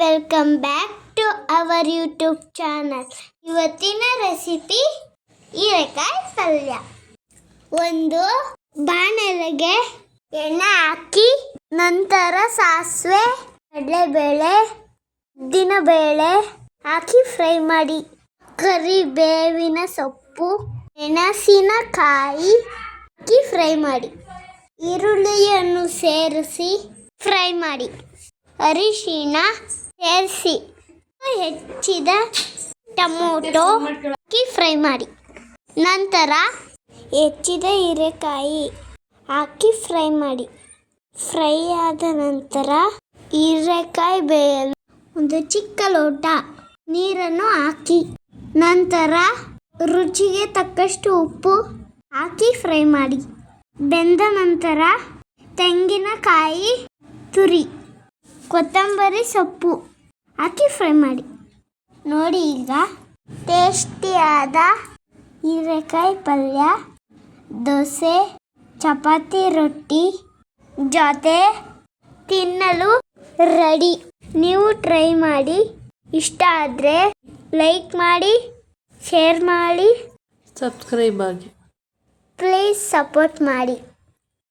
Welcome back to our YouTube channel ಇವತ್ತಿನ recipe ಹೀರೆಕಾಯಿ ಪಲ್ಯ. ಒಂದು ಬಾಣಲೆಗೆ ಎಣ್ಣೆ ಹಾಕಿ, ನಂತರ ಸಾಸಿವೆ, ಕಡಲೆಬೇಳೆ, ಉದ್ದಿನಬೇಳೆ ಹಾಕಿ ಫ್ರೈ ಮಾಡಿ. ಕರಿಬೇವಿನ ಸೊಪ್ಪು, ಮೆಣಸಿನಕಾಯಿ ಹಾಕಿ ಫ್ರೈ ಮಾಡಿ. ಈರುಳ್ಳಿಯನ್ನು ಸೇರಿಸಿ ಫ್ರೈ ಮಾಡಿ. ಅರಿಶಿಣ ಸೇರಿಸಿ ಹೆಚ್ಚಿದ ಟೊಮೊಟೊ ಹಾಕಿ ಫ್ರೈ ಮಾಡಿ. ನಂತರ ಹೆಚ್ಚಿದ ಹೀರೆಕಾಯಿ ಹಾಕಿ ಫ್ರೈ ಮಾಡಿ. ಫ್ರೈ ಆದ ನಂತರ ಹೀರೆಕಾಯಿ ಬೇಯಲು ಒಂದು ಚಿಕ್ಕ ಲೋಟ ನೀರನ್ನು ಹಾಕಿ. ನಂತರ ರುಚಿಗೆ ತಕ್ಕಷ್ಟು ಉಪ್ಪು ಹಾಕಿ ಫ್ರೈ ಮಾಡಿ. ಬೆಂದ ನಂತರ ತೆಂಗಿನಕಾಯಿ ತುರಿ. ಕೊತ್ತಂಬರಿ ಸೊಪ್ಪು. ಹಾಕಿ ಫ್ರೈ ಮಾಡಿ. ನೋಡಿ ಈಗ ಟೇಸ್ಟಿಯಾದ ಹೀರೆಕಾಯಿ ಪಲ್ಯ ದೋಸೆ ಚಪಾತಿ ರೊಟ್ಟಿ ಜೊತೆ ತಿನ್ನಲು ರೆಡಿ. ನೀವು ಟ್ರೈ ಮಾಡಿ. ಇಷ್ಟ ಆದರೆ ಲೈಕ್ ಮಾಡಿ ಶೇರ್ ಮಾಡಿ. ಸಬ್ಸ್ಕ್ರೈಬ್ ಆಗಿ. ಪ್ಲೀಸ್ ಸಪೋರ್ಟ್ ಮಾಡಿ.